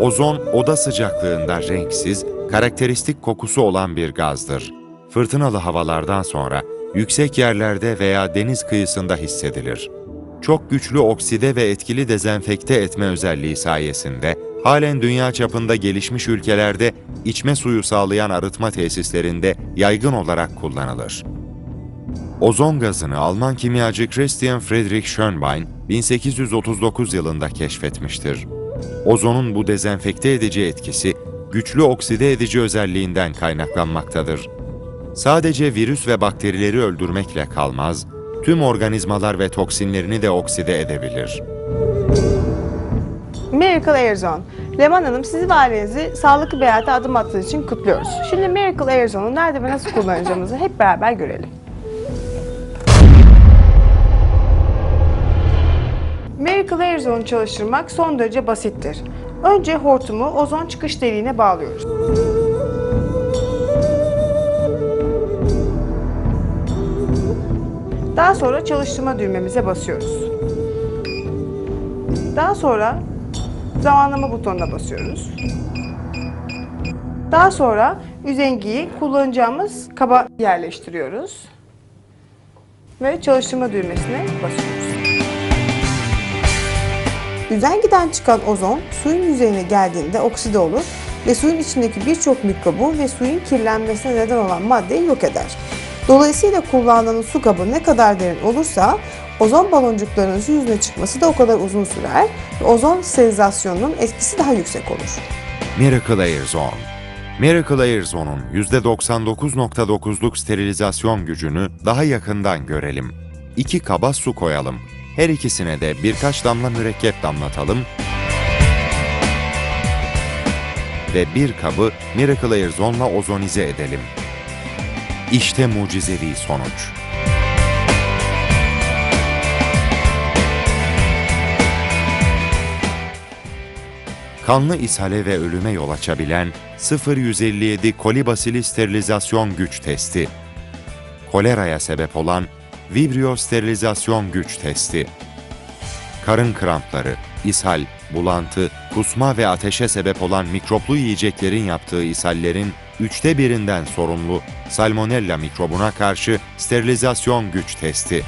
Ozon oda sıcaklığında renksiz, karakteristik kokusu olan bir gazdır. Fırtınalı havalardan sonra yüksek yerlerde veya deniz kıyısında hissedilir. Çok güçlü okside ve etkili dezenfekte etme özelliği sayesinde halen dünya çapında gelişmiş ülkelerde içme suyu sağlayan arıtma tesislerinde yaygın olarak kullanılır. Ozon gazını Alman kimyacı Christian Friedrich Schönbein 1839 yılında keşfetmiştir. Ozonun bu dezenfekte edici etkisi güçlü okside edici özelliğinden kaynaklanmaktadır. Sadece virüs ve bakterileri öldürmekle kalmaz, tüm organizmalar ve toksinlerini de okside edebilir. Miracle Air Leman Hanım sizi ve ailenizi sağlıklı bir hayata adım attığınız için kutluyoruz. Şimdi Miracle Zone'u nerede ve nasıl kullanacağımızı hep beraber görelim. Miracle Air Zone'u çalıştırmak son derece basittir. Önce hortumu ozon çıkış deliğine bağlıyoruz. Daha sonra çalıştırma düğmemize basıyoruz. Daha sonra zamanlama butonuna basıyoruz. Daha sonra üzengiyi kullanacağımız kaba yerleştiriyoruz. Ve çalıştırma düğmesine basıyoruz. Üzengiden çıkan ozon suyun yüzeyine geldiğinde okside olur ve suyun içindeki birçok mikrobu ve suyun kirlenmesine neden olan maddeyi yok eder. Dolayısıyla kullandığınız su kabı ne kadar derin olursa ozon baloncuklarının yüzüne çıkması da o kadar uzun sürer ve ozon sterilizasyonunun etkisi daha yüksek olur. Miracle Air Zone Miracle Air Zone'un %99.9'luk sterilizasyon gücünü daha yakından görelim. İki kaba su koyalım. Her ikisine de birkaç damla mürekkep damlatalım ve bir kabı Miracle Air Zone'la ozonize edelim. İşte mucizevi sonuç. Kanlı ishale ve ölüme yol açabilen 0157 kolibasili sterilizasyon güç testi. Koleraya sebep olan Vibrio sterilizasyon güç testi. Karın krampları, ishal, bulantı, kusma ve ateşe sebep olan mikroplu yiyeceklerin yaptığı ishallerin üçte birinden sorumlu Salmonella mikrobuna karşı sterilizasyon güç testi.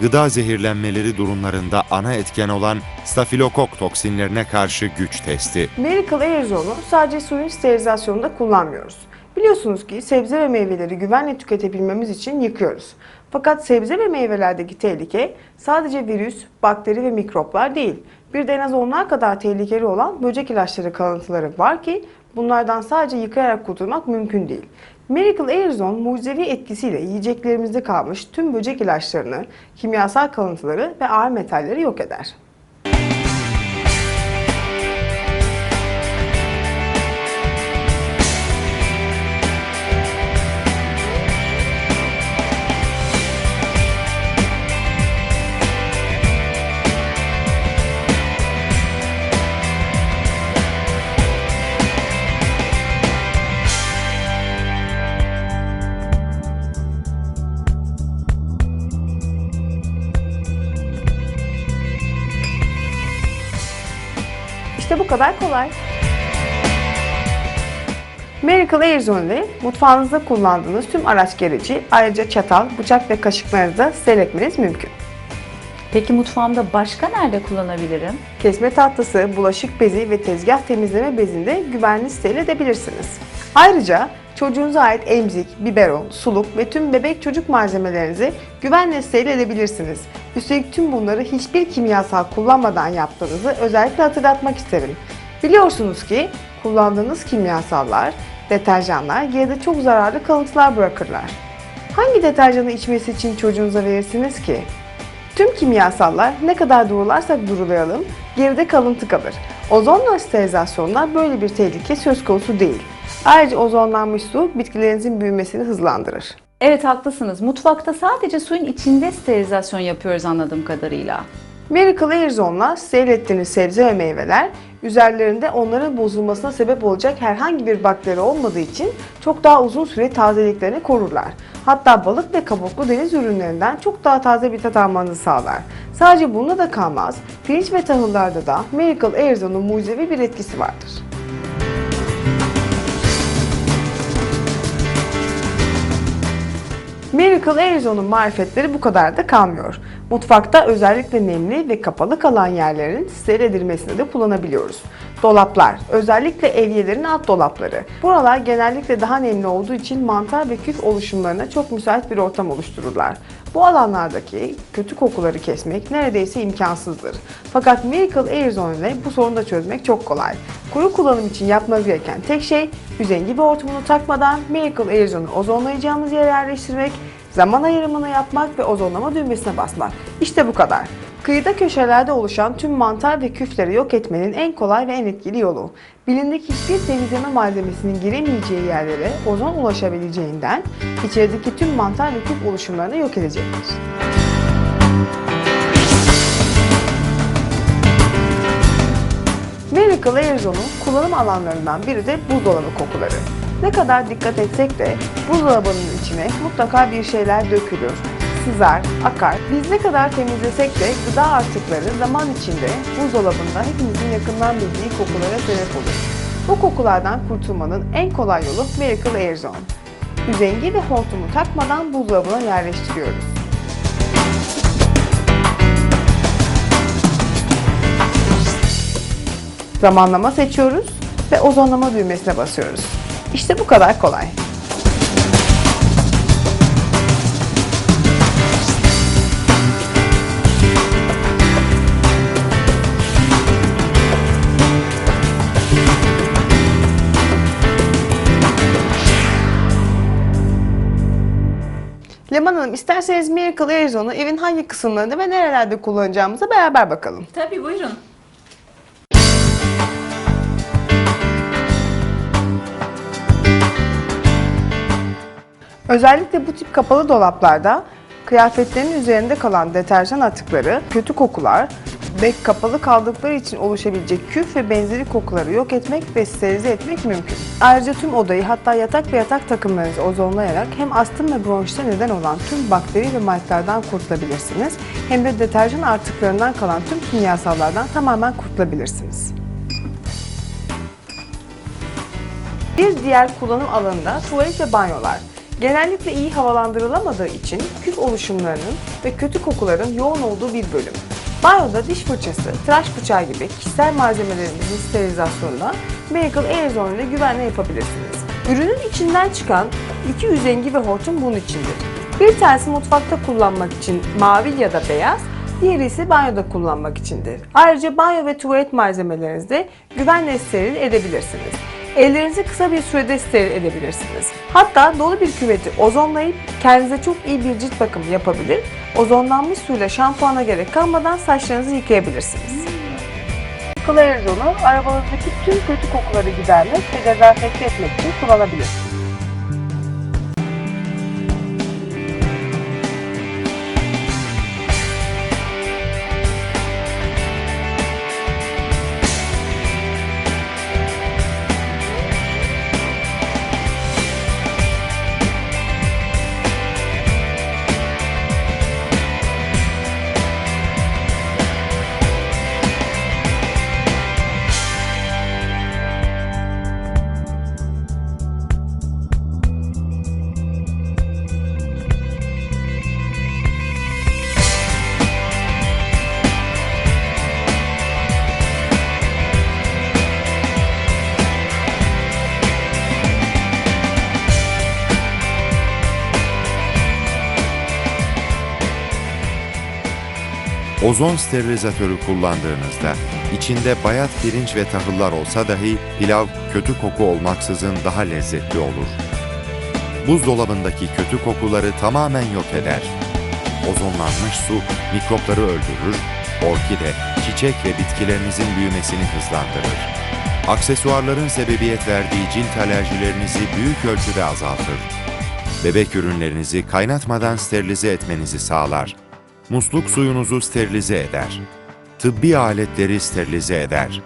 Gıda zehirlenmeleri durumlarında ana etken olan stafilokok toksinlerine karşı güç testi. Miracle Air Zone'u sadece suyun sterilizasyonunda kullanmıyoruz. Biliyorsunuz ki sebze ve meyveleri güvenle tüketebilmemiz için yıkıyoruz. Fakat sebze ve meyvelerdeki tehlike sadece virüs, bakteri ve mikroplar değil. Bir de en az onlar kadar tehlikeli olan böcek ilaçları kalıntıları var ki bunlardan sadece yıkayarak kurtulmak mümkün değil. Miracle Air Zone mucizevi etkisiyle yiyeceklerimizde kalmış tüm böcek ilaçlarını, kimyasal kalıntıları ve ağır metalleri yok eder. İşte bu kadar kolay. Miracle Air ile mutfağınızda kullandığınız tüm araç gereci, ayrıca çatal, bıçak ve kaşıklarınızı da seyretmeniz mümkün. Peki mutfağımda başka nerede kullanabilirim? Kesme tahtası, bulaşık bezi ve tezgah temizleme bezinde güvenli steril edebilirsiniz. Ayrıca çocuğunuza ait emzik, biberon, suluk ve tüm bebek çocuk malzemelerinizi güvenle steril edebilirsiniz. Üstelik tüm bunları hiçbir kimyasal kullanmadan yaptığınızı özellikle hatırlatmak isterim. Biliyorsunuz ki kullandığınız kimyasallar, deterjanlar geride çok zararlı kalıntılar bırakırlar. Hangi deterjanı içmesi için çocuğunuza verirsiniz ki? Tüm kimyasallar ne kadar durularsak durulayalım geride kalıntı kalır. Ozonla sterilizasyonda böyle bir tehlike söz konusu değil. Ayrıca ozonlanmış su bitkilerinizin büyümesini hızlandırır. Evet haklısınız. Mutfakta sadece suyun içinde sterilizasyon yapıyoruz anladığım kadarıyla. Miracle Airzone'la seyrettiğiniz sebze ve meyveler üzerlerinde onların bozulmasına sebep olacak herhangi bir bakteri olmadığı için çok daha uzun süre tazeliklerini korurlar. Hatta balık ve kabuklu deniz ürünlerinden çok daha taze bir tat almanızı sağlar. Sadece bununla da kalmaz, pirinç ve tahıllarda da Miracle Airzone'un mucizevi bir etkisi vardır. Miracle Arizone'un marifetleri bu kadar da kalmıyor. Mutfakta özellikle nemli ve kapalı kalan yerlerin steril edilmesinde de kullanabiliyoruz. Dolaplar, özellikle evyelerin alt dolapları. Buralar genellikle daha nemli olduğu için mantar ve küf oluşumlarına çok müsait bir ortam oluştururlar. Bu alanlardaki kötü kokuları kesmek neredeyse imkansızdır. Fakat Miracle Arizona ile bu sorunu da çözmek çok kolay. Kuru kullanım için yapmanız gereken tek şey üzengi bir hortumunu takmadan Miracle Arizona'ı ozonlayacağımız yere yerleştirmek, zaman ayrımını yapmak ve ozonlama düğmesine basmak. İşte bu kadar. Kıyıda köşelerde oluşan tüm mantar ve küfleri yok etmenin en kolay ve en etkili yolu. Bilindeki hiçbir temizleme malzemesinin giremeyeceği yerlere ozon ulaşabileceğinden içerideki tüm mantar ve küf oluşumlarını yok edecektir. Miracle Arizona'nın kullanım alanlarından biri de buzdolabı kokuları. Ne kadar dikkat etsek de buzdolabının içine mutlaka bir şeyler dökülür, sızar, akar. Biz ne kadar temizlesek de gıda artıkları zaman içinde buzdolabında hepimizin yakından bildiği kokulara sebep olur. Bu kokulardan kurtulmanın en kolay yolu Miracle Airzone. Üzengi ve hortumu takmadan buzdolabına yerleştiriyoruz. Zamanlama seçiyoruz ve ozonlama düğmesine basıyoruz. İşte bu kadar kolay. Leman Hanım isterseniz Miracle Arizone'u evin hangi kısımlarında ve nerelerde kullanacağımıza beraber bakalım. Tabii buyurun. Özellikle bu tip kapalı dolaplarda kıyafetlerin üzerinde kalan deterjan atıkları, kötü kokular ve kapalı kaldıkları için oluşabilecek küf ve benzeri kokuları yok etmek ve sterilize etmek mümkün. Ayrıca tüm odayı hatta yatak ve yatak takımlarınızı ozonlayarak hem astım ve bronşite neden olan tüm bakteri ve mite'lardan kurtulabilirsiniz hem de deterjan artıklarından kalan tüm kimyasallardan tamamen kurtulabilirsiniz. Bir diğer kullanım alanı da tuvalet ve banyolar. Genellikle iyi havalandırılamadığı için küf oluşumlarının ve kötü kokuların yoğun olduğu bir bölüm. Banyoda diş fırçası, tıraş bıçağı gibi kişisel malzemelerinizin sterilizasyonunda Miracle Arizona ile güvenle yapabilirsiniz. Ürünün içinden çıkan iki üzengi ve hortum bunun içindir. Bir tanesi mutfakta kullanmak için mavi ya da beyaz, diğeri ise banyoda kullanmak içindir. Ayrıca banyo ve tuvalet malzemelerinizi güvenle steril edebilirsiniz. Ellerinizi kısa bir sürede steril edebilirsiniz. Hatta dolu bir küveti ozonlayıp kendinize çok iyi bir cilt bakımı yapabilir, ozonlanmış suyla şampuana gerek kalmadan saçlarınızı yıkayabilirsiniz. Clarizon'u arabanızdaki tüm kötü kokuları gidermek ve dezenfekte etmek için kullanabilirsiniz. Ozon sterilizatörü kullandığınızda içinde bayat pirinç ve tahıllar olsa dahi pilav kötü koku olmaksızın daha lezzetli olur. Buzdolabındaki kötü kokuları tamamen yok eder. Ozonlanmış su mikropları öldürür, orkide, çiçek ve bitkilerinizin büyümesini hızlandırır. Aksesuarların sebebiyet verdiği cilt alerjilerinizi büyük ölçüde azaltır. Bebek ürünlerinizi kaynatmadan sterilize etmenizi sağlar musluk suyunuzu sterilize eder. Tıbbi aletleri sterilize eder.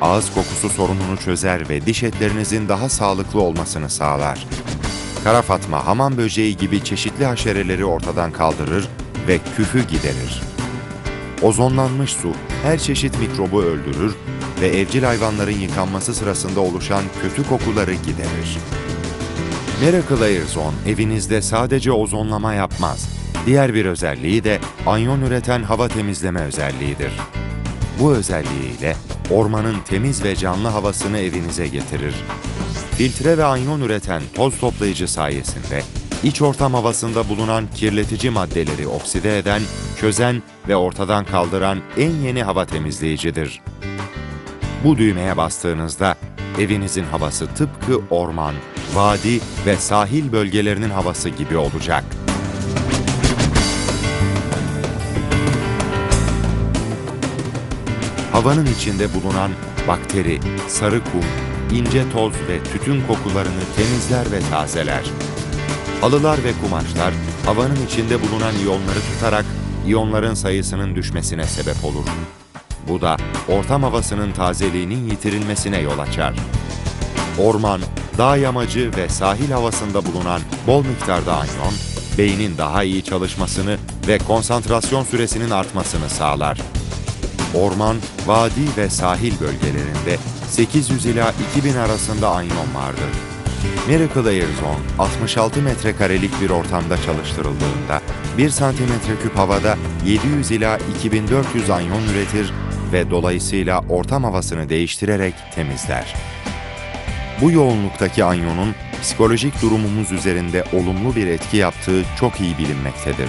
Ağız kokusu sorununu çözer ve diş etlerinizin daha sağlıklı olmasını sağlar. Kara Fatma hamam böceği gibi çeşitli haşereleri ortadan kaldırır ve küfü giderir. Ozonlanmış su her çeşit mikrobu öldürür ve evcil hayvanların yıkanması sırasında oluşan kötü kokuları giderir. Miracle Air Zone evinizde sadece ozonlama yapmaz. Diğer bir özelliği de anyon üreten hava temizleme özelliğidir. Bu özelliğiyle ormanın temiz ve canlı havasını evinize getirir. Filtre ve anyon üreten toz toplayıcı sayesinde iç ortam havasında bulunan kirletici maddeleri okside eden, çözen ve ortadan kaldıran en yeni hava temizleyicidir. Bu düğmeye bastığınızda evinizin havası tıpkı orman, vadi ve sahil bölgelerinin havası gibi olacak. Havanın içinde bulunan bakteri, sarı kum, ince toz ve tütün kokularını temizler ve tazeler. Halılar ve kumaşlar havanın içinde bulunan iyonları tutarak iyonların sayısının düşmesine sebep olur. Bu da ortam havasının tazeliğinin yitirilmesine yol açar. Orman, dağ yamacı ve sahil havasında bulunan bol miktarda anyon, beynin daha iyi çalışmasını ve konsantrasyon süresinin artmasını sağlar. Orman, vadi ve sahil bölgelerinde 800 ila 2000 arasında anyon vardır. Miracle Air Zone 66 metrekarelik bir ortamda çalıştırıldığında 1 santimetre küp havada 700 ila 2400 anyon üretir ve dolayısıyla ortam havasını değiştirerek temizler. Bu yoğunluktaki anyonun psikolojik durumumuz üzerinde olumlu bir etki yaptığı çok iyi bilinmektedir.